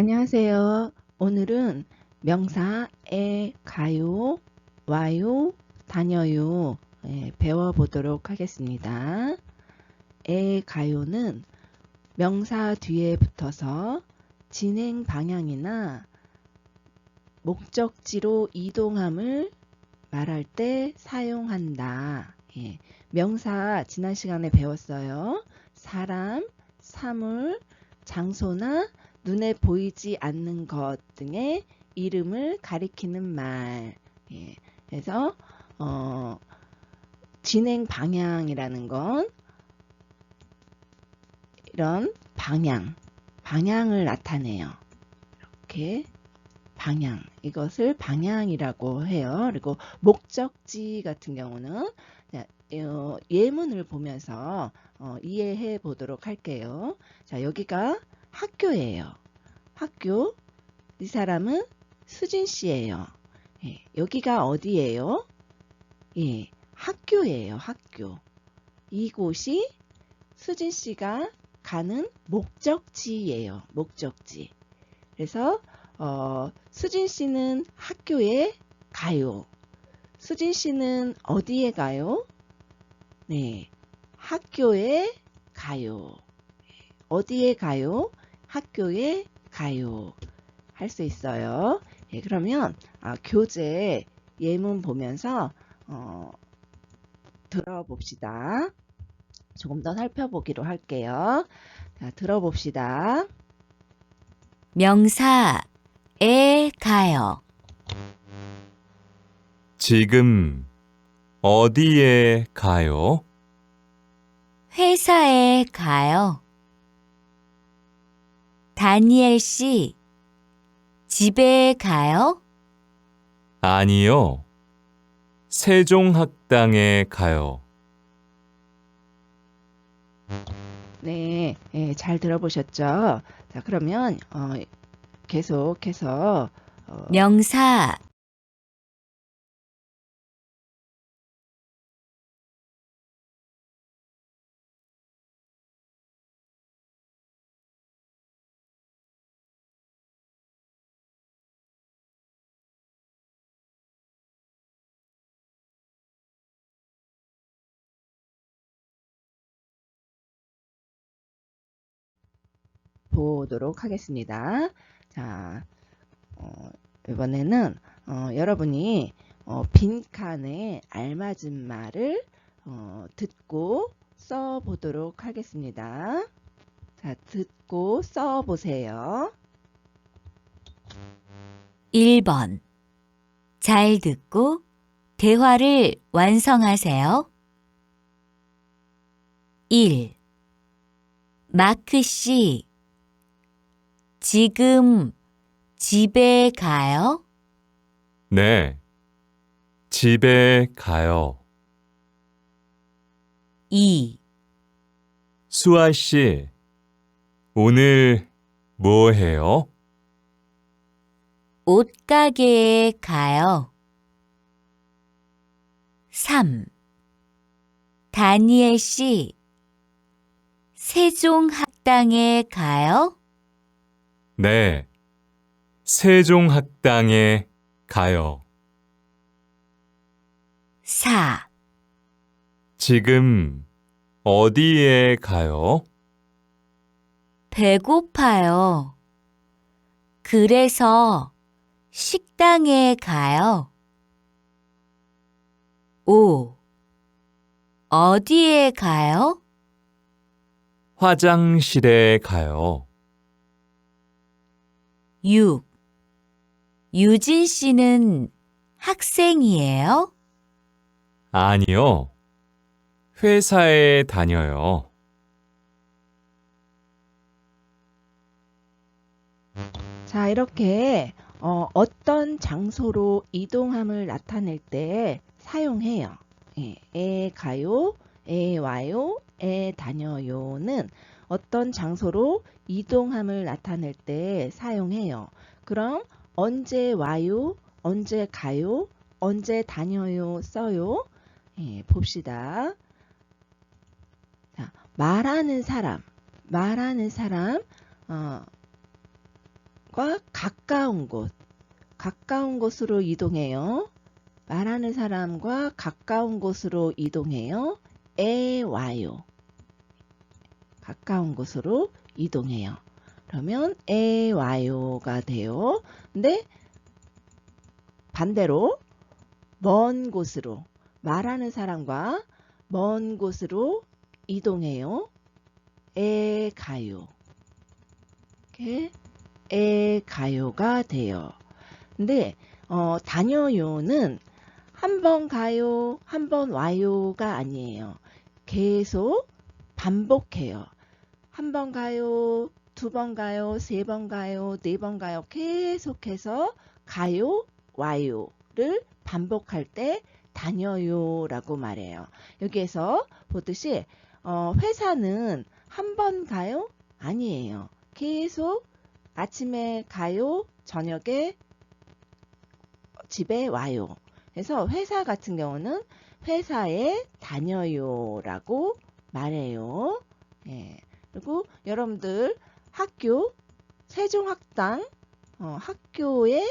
안녕하세요. 오늘은 명사 에 가요, 와요, 다녀요 예, 배워보도록 하겠습니다. 에 가요는 명사 뒤에 붙어서 진행 방향이나 목적지로 이동함을 말할 때 사용한다. 예, 명사 지난 시간에 배웠어요. 사람, 사물, 장소나 눈에 보이지 않는 것 등의 이름을 가리키는 말. 예, 그래서 어, 진행 방향이라는 건 이런 방향, 방향을 나타내요. 이렇게 방향, 이것을 방향이라고 해요. 그리고 목적지 같은 경우는 어, 예문을 보면서 어, 이해해 보도록 할게요. 자, 여기가 학교예요. 학교. 이 사람은 수진 씨예요. 예, 여기가 어디예요? 예, 학교예요. 학교. 이곳이 수진 씨가 가는 목적지예요. 목적지. 그래서 어, 수진 씨는 학교에 가요. 수진 씨는 어디에 가요? 네, 학교에 가요. 어디에 가요? 학교에 가요. 할 수 있어요. 예, 그러면 아, 교재 예문 보면서 어, 들어봅시다. 조금 더 살펴보기로 할게요. 자, 들어봅시다. 명사에 가요. 지금 어디에 가요? 회사에 가요. 다니엘 씨, 집에 가요? 아니요. 세종학당에 가요. 네, 예, 잘 들어보셨죠? 자, 그러면 어, 계속해서 어, 명사 보도록 하겠습니다. 자, 어, 이번에는 어, 여러분이 어, 빈칸에 알맞은 말을 어, 듣고 써보도록 하겠습니다. 자, 듣고 써보세요. 1번 잘 듣고 대화를 완성하세요. 1. 마크 씨, 지금 집에 가요? 네. 집에 가요. 2. 수아 씨, 오늘 뭐 해요? 옷가게에 가요. 3. 다니엘 씨, 세종학당에 가요? 네. 세종학당에 가요. 4. 지금 어디에 가요? 배고파요. 그래서 식당에 가요. 5. 어디에 가요? 화장실에 가요. 6. 유진 씨는 학생이에요? 아니요. 회사에 다녀요. 자, 이렇게 어, 어떤 장소로 이동함을 나타낼 때 사용해요. 예, 에 가요, 에 와요, 에 다녀요는 어떤 장소로 이동함을 나타낼 때 사용해요. 그럼 언제 와요, 언제 가요, 언제 다녀요 써요. 예, 봅시다. 자, 말하는 사람, 말하는 사람, 어, 가까운 곳, 가까운 곳으로 이동해요. 말하는 사람과 가까운 곳으로 이동해요. 에 와요. 가까운 곳으로 이동해요. 그러면 에 와요가 돼요. 근데 반대로 먼 곳으로 말하는 사람과 먼 곳으로 이동해요. 에 가요. 이렇게 에 가요가 돼요. 근데 어, 다녀요는 한 번 가요, 한 번 와요가 아니에요. 계속 반복해요. 한 번 가요, 두 번 가요, 세 번 가요, 네 번 가요. 계속해서 가요, 와요를 반복할 때 다녀요 라고 말해요. 여기에서 보듯이 어, 회사는 한 번 가요? 아니에요. 계속 아침에 가요, 저녁에 집에 와요. 그래서 회사 같은 경우는 회사에 다녀요 라고 말해요. 예. 그리고 여러분들 학교 세종학당 어, 학교에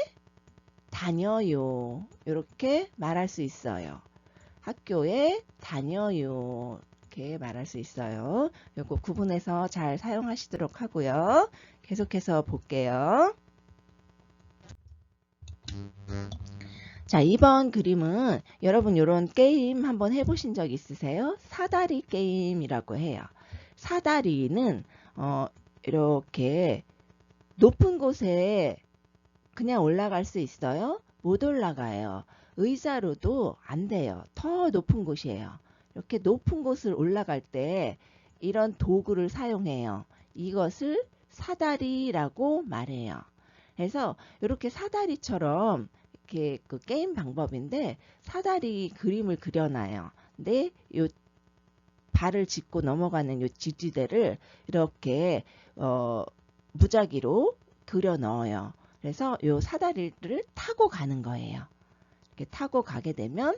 다녀요 이렇게 말할 수 있어요. 학교에 다녀요 이렇게 말할 수 있어요. 요거 구분해서 잘 사용하시도록 하고요. 계속해서 볼게요. 자, 이번 그림은 여러분 이런 게임 한번 해보신 적 있으세요? 사다리 게임이라고 해요. 사다리는 어, 이렇게 높은 곳에 그냥 올라갈 수 있어요? 못 올라가요. 의자로도 안 돼요. 더 높은 곳이에요. 이렇게 높은 곳을 올라갈 때 이런 도구를 사용해요. 이것을 사다리라고 말해요. 그래서 이렇게 사다리처럼 이렇게 그 게임 방법인데 사다리 그림을 그려놔요. 근데 요 발을 짚고 넘어가는 요 지지대를 이렇게 어, 무작위로 그려 넣어요. 그래서 요 사다리를 타고 가는 거예요. 이렇게 타고 가게 되면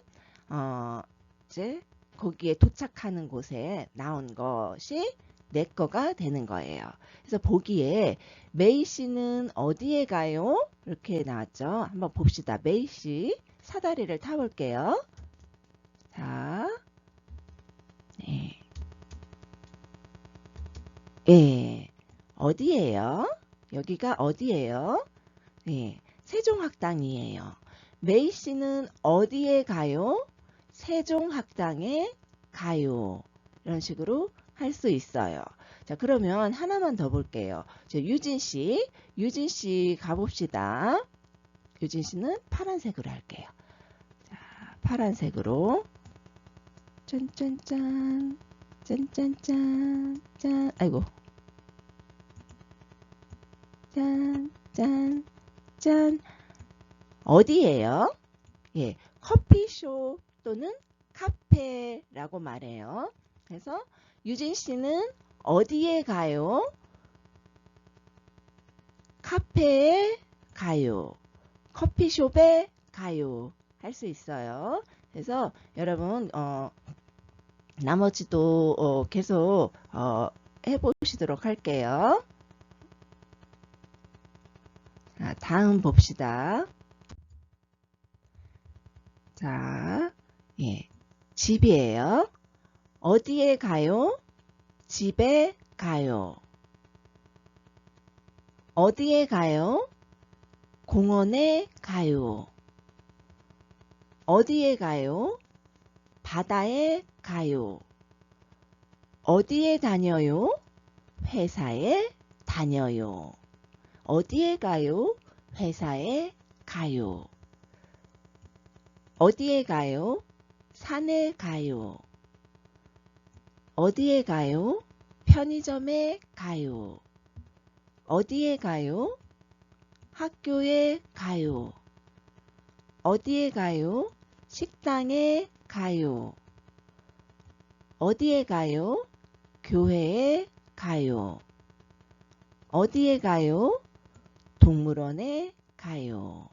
어, 이제 거기에 도착하는 곳에 나온 것이 내 거가 되는 거예요. 그래서 보기에 메이 씨는 어디에 가요? 이렇게 나왔죠. 한번 봅시다. 메이 씨 사다리를 타볼게요. 자, 예, 어디예요? 여기가 어디예요? 네, 세종학당이에요. 메이 씨는 어디에 가요? 세종학당에 가요. 이런 식으로 할 수 있어요. 자, 그러면 하나만 더 볼게요. 저 유진 씨, 유진 씨 가봅시다. 유진 씨는 파란색으로 할게요. 자, 파란색으로. 짠짠짠, 짠짠짠, 짠, 아이고. 짠, 짠, 짠. 어디예요? 예, 커피숍 또는 카페라고 말해요. 그래서 유진 씨는 어디에 가요? 카페에 가요. 커피숍에 가요. 할 수 있어요. 그래서 여러분 어, 나머지도 어, 계속 어, 해보시도록 할게요. 다음 봅시다. 자, 예, 집이에요. 어디에 가요? 집에 가요. 어디에 가요? 공원에 가요. 어디에 가요? 바다에 가요. 어디에 다녀요? 회사에 다녀요. 어디에 가요? 회사에 가요. 어디에 가요? 산에 가요. 어디에 가요? 편의점에 가요. 어디에 가요? 학교에 가요. 어디에 가요? 식당에 가요. 어디에 가요? 교회에 가요. 어디에 가요? 동물원에 가요.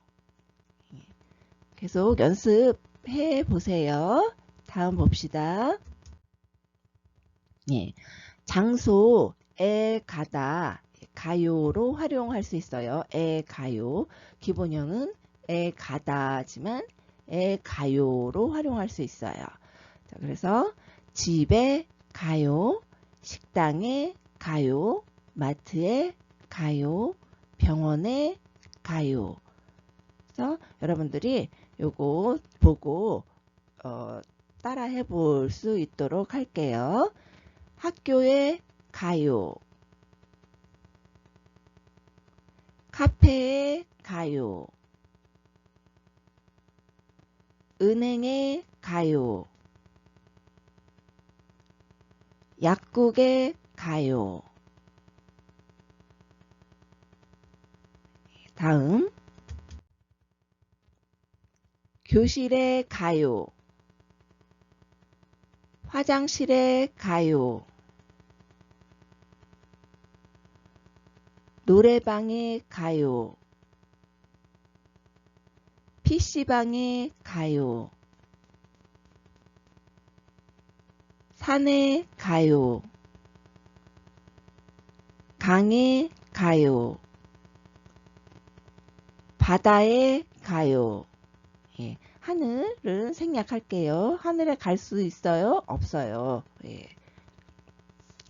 예. 계속 연습해 보세요. 다음 봅시다. 예. 장소에 가다 가요로 활용할 수 있어요. 에 가요. 기본형은 에 가다지만 에 가요로 활용할 수 있어요. 자, 그래서 집에 가요, 식당에 가요, 마트에 가요, 병원에 가요. 그래서 여러분들이 요거 보고 어, 따라 해 볼 수 있도록 할게요. 학교에 가요. 카페에 가요. 은행에 가요. 약국에 가요. 다음 교실에 가요. 화장실에 가요. 노래방에 가요. PC방에 가요. 산에 가요. 강에 가요. 바다에 가요. 예, 하늘은 생략할게요. 하늘에 갈 수 있어요? 없어요. 예.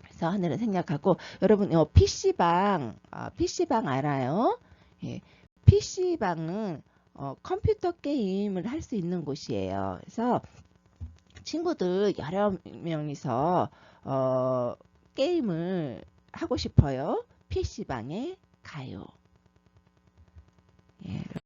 그래서 하늘은 생략하고 여러분 어, PC방, 아, PC방 알아요? 예, PC방은 어, 컴퓨터 게임을 할 수 있는 곳이에요. 그래서 친구들 여러 명이서 어, 게임을 하고 싶어요. PC방에 가요. 예,